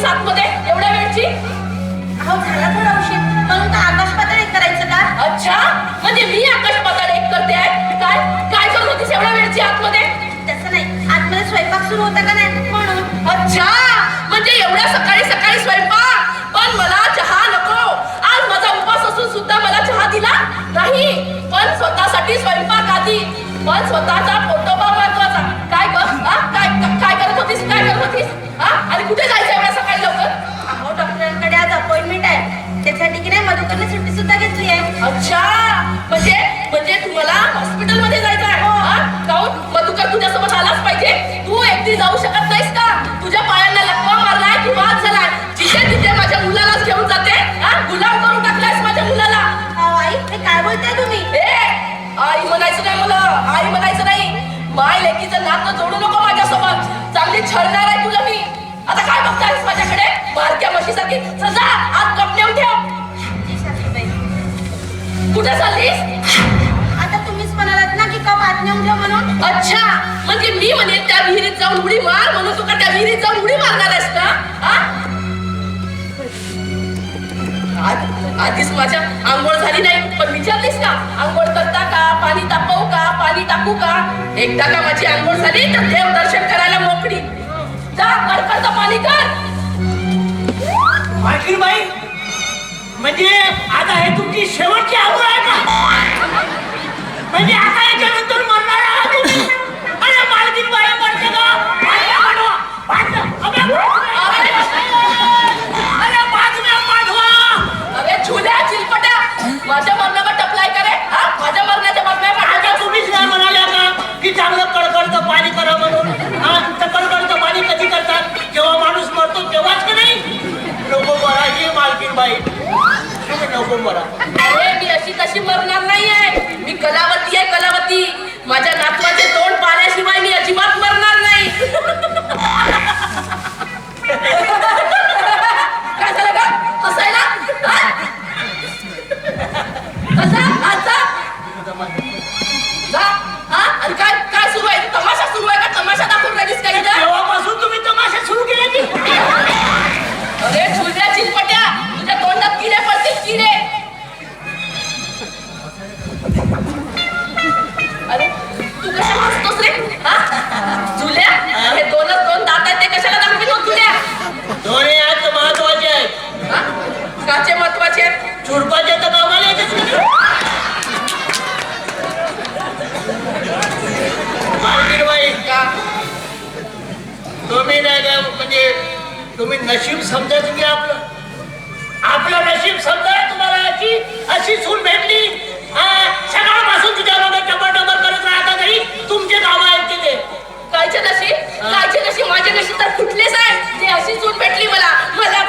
होतीस आतमध्ये एवढ्या वेळची? अहो झाला थोडा उशीर. म्हणून का आकाश पातळ एक करायचं का? अच्छा? म्हणजे मी आकाश पाताळ एक करते आहे? काय? काय करत होतीस एवढ्या वेळची आतमध्ये? तसं नाही. आतमध्ये स्वयंपाक सुरू होता का नाही? म्हणून अच्छा! म्हणजे एवढ्या सकाळी कुठे चाललीस? आता तुम्हीच म्हणालात ना की कप आत नेऊन ठेव म्हणून? अच्छा म्हणजे मी म्हणेन त्या विहिरीत जाऊन उडी मार म्हणून तू का त्या विहिरीत जाऊन उडी मारणार आहेस का? हा? आ- आधीच माझ्या आंघोळ झाली नाही पण विचारलीस का? आंघोळ करता का? पाणी तापवू का? पाणी टाकू का? एकदा का माझी आंघोळ झाली तर देव दर्शन करायला मोकळी. जा कडकडता पाणी कर. बाई म्हणजे आता हे तुमची शेवटची आवड आहे का? म्हणजे आता तुम्ही नशीब समजा तुम्ही आपलं? आपलं नशीब समजा तुम्हाला अशी अशी सून भेटली? हा, सकाळपासून तुझ्या मागे टबर टबर करत राहता तरी तुमचे काम आहेत तिथे. कायचे नशीब? कायचे नशीब? माझे नशीब तर कुठलेच आहे ते अशी चून भेटली मला. मला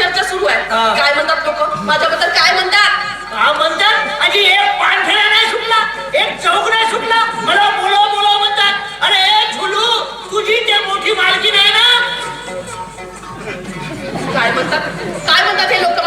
चर्चा सुरू आहे. हा. काय म्हणतात लोक? माझ्याबद्दल काय म्हणतात? हा म्हणतात. आणि एक पाणठेला नाही सुटला एक चौक नाही सुटला. मला बोलो बोलो म्हणतात. अरे झुलू तुझी ते मोठी मालकी नाही ना? काय म्हणतात? काय म्हणतात हे लोक?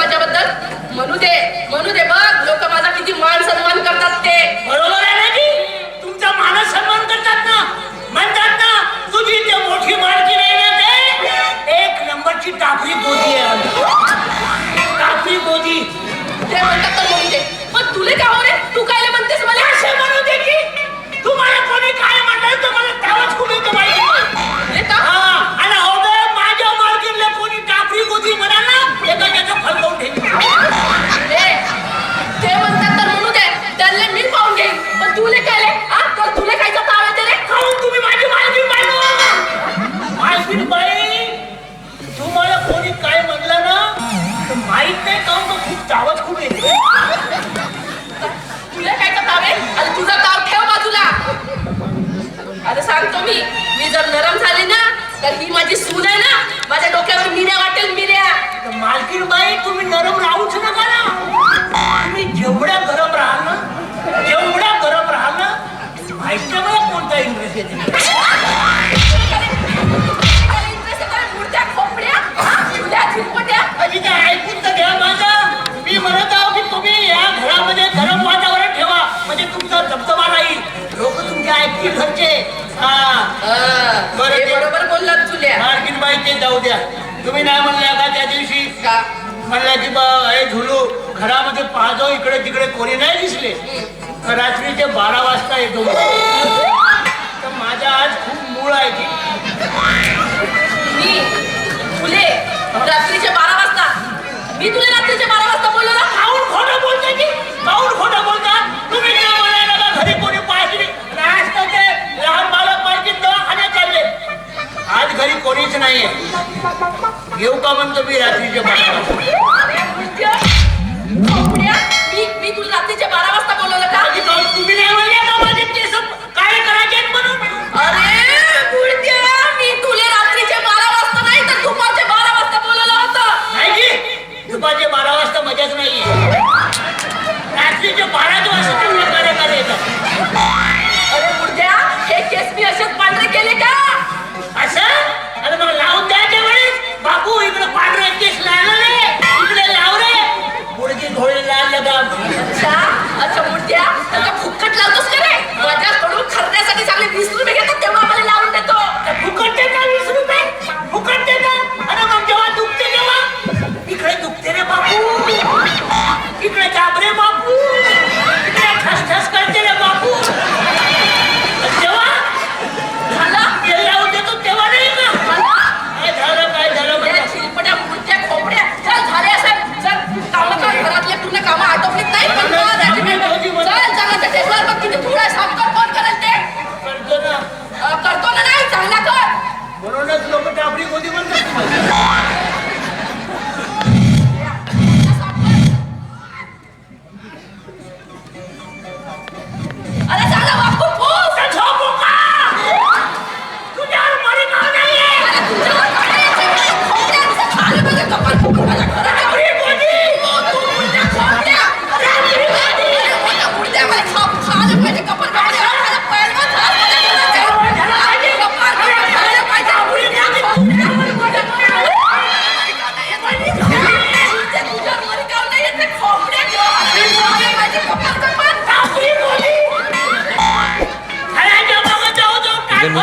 आवाज खूप येते तुला काय ताव आहे अरे तुझा ताव ठेव बाजूला. अरे सांगतो मी मी जर नरम झाले ना तर ही माझी सून आहे ना माझ्या डोक्यावर मिऱ्या वाटेल मिऱ्या. मालकीण बाई तुम्ही नरम राहूच नका ना. तुम्ही जेवढ्या गरम राहा ना आहेत की बरोबर बोलला चुल्या. मार्किन बाई ते जाऊ द्या. तुम्ही नाही म्हणल्या का त्या दिवशी का? म्हणला की बा हे झुलू घरामध्ये पाहतो इकडे तिकडे कोणी नाही दिसले. रात्रीचे बारा वाजता येतो तर माझ्या नाहीये. येऊ का म्हणतो मी रात्रीच्या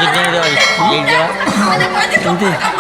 que tiene que.